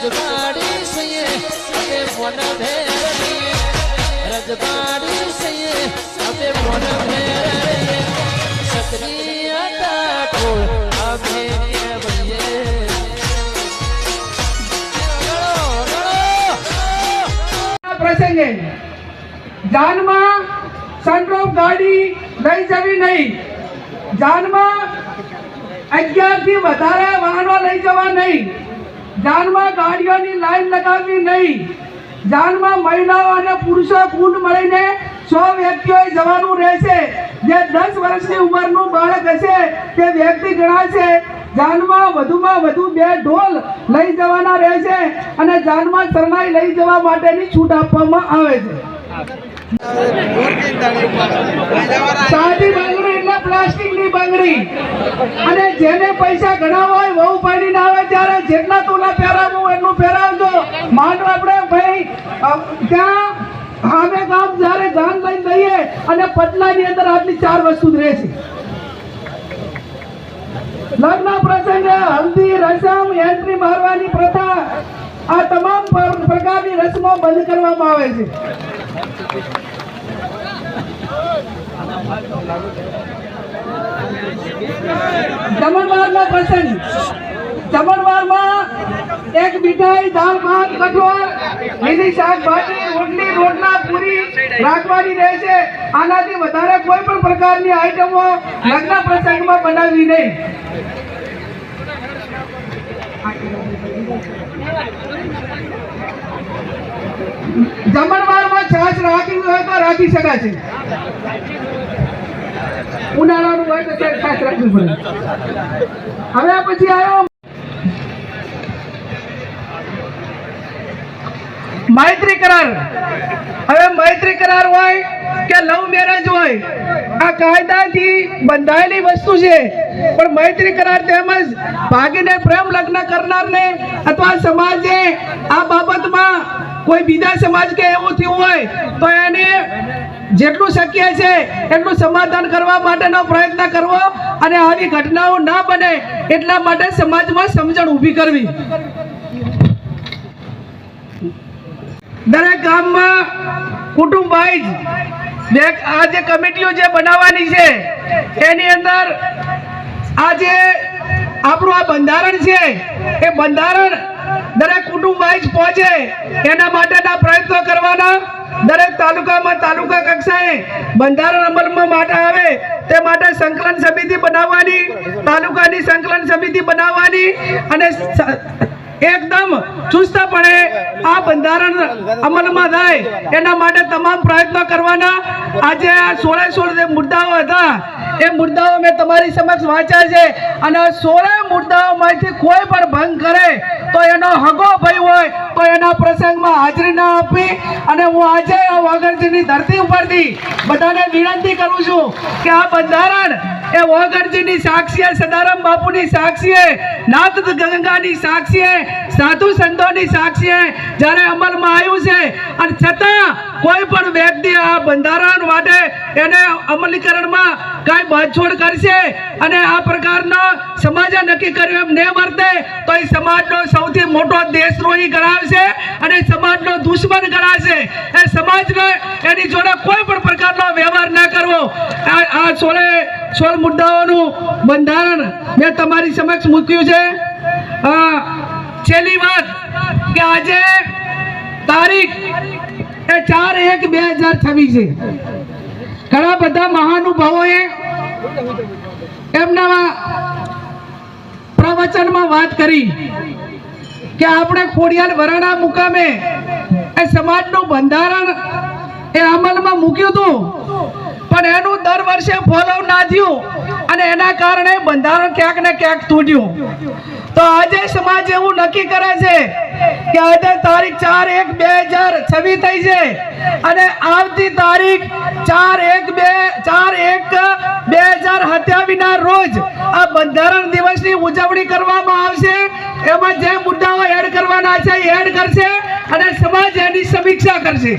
रजबाड़ी सये अबे मन भेरी रजबाड़ी सये अबे मन भेरी सतरिया ठाकुर अबे भैया પ્રસંગે જાનમાં સનરોપ ગાડી લઈ જવી નહીં જાનમાં અગિયારથી વધારે વાહનો લઈ જવા નહીં જાનમાં ગાડીઓની લાઈન લગાવવી નહીં. જાનમાં મહિલાઓ અને પુરુષો કુલ મળીને સો વ્યક્તિઓએ જવાનું રહેશે. જે દસ વર્ષની ઉંમરનું બાળક હશે, તે વ્યક્તિ ગણાશે. જાનમાં વધુમાં વધુ બે ઢોલ લઈ જવાના રહેશે અને જાનમાં શરણાઈ લઈ જવા માટેની છૂટ આપવામાં આવે છે. સાદી બંગડી પ્લાસ્ટિકની બંગડી. અને જેને પૈસા ઘણા હોય વહુ પાડીને આવે, ત્યારે જેટલા તોલા પહેરાવવું એટલું પહેરાવજો માંડ આપણે ભાઈ અ, ત્યાં ગામ જ્યારે ગામ લઈને લઈએ અને પટલાની અંદર આટલી ચાર વસ્તુ જ રહેશે લગ્ન પ્રસંગે હલ્દી, રસમ, એન્ટ્રી મારવાની પ્રથા આ તમામ પ્રકારની રસમો બંધ કરવામાં આવે છે. જમણવારનો પ્રસંગ. જમણવારમાં એક મીઠાઈ, દાળ, ભાત, કઠોળ, લીલી શાકભાજી રોટલી રોટલા પૂરી રાખવાની રહેશે આનાથી વધારે કોઈ પણ પ્રકારની આઈટમો લગ્ન પ્રસંગમાં બનાવવી નહીં. જમણવારમાં છાશ રાખવી હોય તો રાખી શકાશે ઉનાળાનું હોય તો છાશ રાખવી પડે. હવે પછી આવ્યો મૈત્રી કરાર. હવે મૈત્રી કરાર હોય કે લવ મેરેજ હોય, આ કાયદાથી બંધાયેલી વસ્તુ છે. પણ મૈત્રી કરાર તેમજ ભાગીને પ્રેમ લગ્ન કરનારને અથવા સમાજે આ બાબતમાં કોઈ બીજા સમાજ કે એવું થયું હોય, તો એને જેટલું શક્ય છે એટલું સમાધાન કરવા માટેનો પ્રયત્ન કરવો અને આવી ઘટનાઓ ના બને એટલા માટે સમાજમાં સમજણ ઊભી કરવી. દરેક ગામમાં કુટુંબ વાઇઝ બે આ જે કમિટીઓ જે બનાવવાની છે, એની અંદર આ જે આપણું આ બંધારણ છે, એ બંધારણ દરેક કુટુંબ વાઇઝ પહોંચે એના માટેના પ્રયત્નો કરવાના. દરેક તાલુકામાં તાલુકા કક્ષાએ બંધારણ અમલમાં માટે આવે તે માટે સંકલન સમિતિ બનાવવાની, તાલુકાની સંકલન સમિતિ બનાવવાની અને એકદમ ચુસ્તપણે આ બંધારણ અમલમાં થાય. એના માટે તમામ પ્રયત્નો કરવાના. આજે આ સોળે સોળ જે મુદ્દાઓ હતા, એ મુદ્દાઓ મેં તમારી સમક્ષ વાંચ્યા છે. અને સોળે મુદ્દાઓમાંથી કોઈ પણ ભંગ કરે તો એનો હગો ભય હોય તો એના પ્રસંગમાં હાજરી ના આપી અને હું આજે આ વાગડજીની ધરતી ઉપરથી બધાને વિનંતી કરું છું કે આ બંધારણ એ વગરજીની સાક્ષીએ, સદારામ બાપુની સાક્ષીએ, નાથ ગંગાની સાક્ષીએ, સાધુ સંતોની સાક્ષીએ જ્યારે અમલમાં આવ્યું છે અને છતાં કોઈ પણ વ્યક્તિ આ બંધારણ માટે એને અમલીકરણમાં કાંઈ બાંધછોડ કરશે અને આ પ્રકારનો સમાજે નક્કી કર્યું એમ તો એ સમાજનો સૌથી મોટો દેશદ્રોહી ગણાવશે અને સમાજનો દુશ્મન ગણાશે એ સમાજને એની જોડે કોઈ પણ પ્રકારનો વ્યવહાર ના કરવો. આ સોળે સોળ મુદ્દાઓનું બંધારણ મેં તમારી સમક્ષ મૂક્યું છે. છેલ્લી વાત કે આજે તારીખ એ ચાર એક બે હજાર છવ્વીસ છે. ઘણા બધા મહાનુભાવોએ એમના પ્રવચનમાં વાત કરી કે આપણે ખોડિયાર વરાણા મુકામે એ સમાજનું બંધારણ એ અમલમાં મૂક્યું હતું. પણ એનું દર વર્ષે ફોલો ના થયું અને એના કારણે બંધારણ ક્યાંક ને ક્યાંક તૂટ્યું. તો આજે સમાજ એવું નક્કી કરે છે કે આજે તારીખ ચાર એક બે હજાર છવ્વીસ થઈ છે. અને આવતી તારીખ ચાર એક બે, ચાર એક બે હજાર સત્યાવીસના રોજ આ બંધારણ દિવસની ઉજવણી કરવામાં આવશે. એમાં જે મુદ્દાઓ એડ કરવાના છે એડ કરશે અને સમાજ એની સમીક્ષા કરશે.